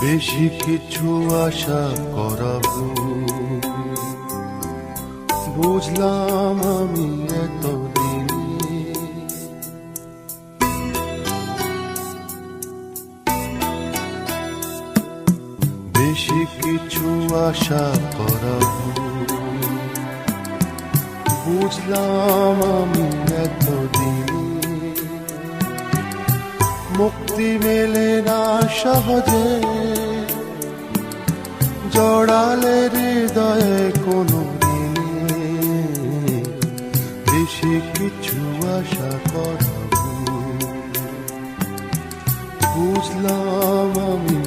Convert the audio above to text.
বেশি কিছু আশা করাবো। বুঝলাম আমি এতদিন। বেশি কিছু আশা করাবো। বুঝলাম আমি মুক্তি মেলে না সহজে। জড়ালে হৃদয়ে কোনো বেশি কিছু আশা কর বুঝলাম আমি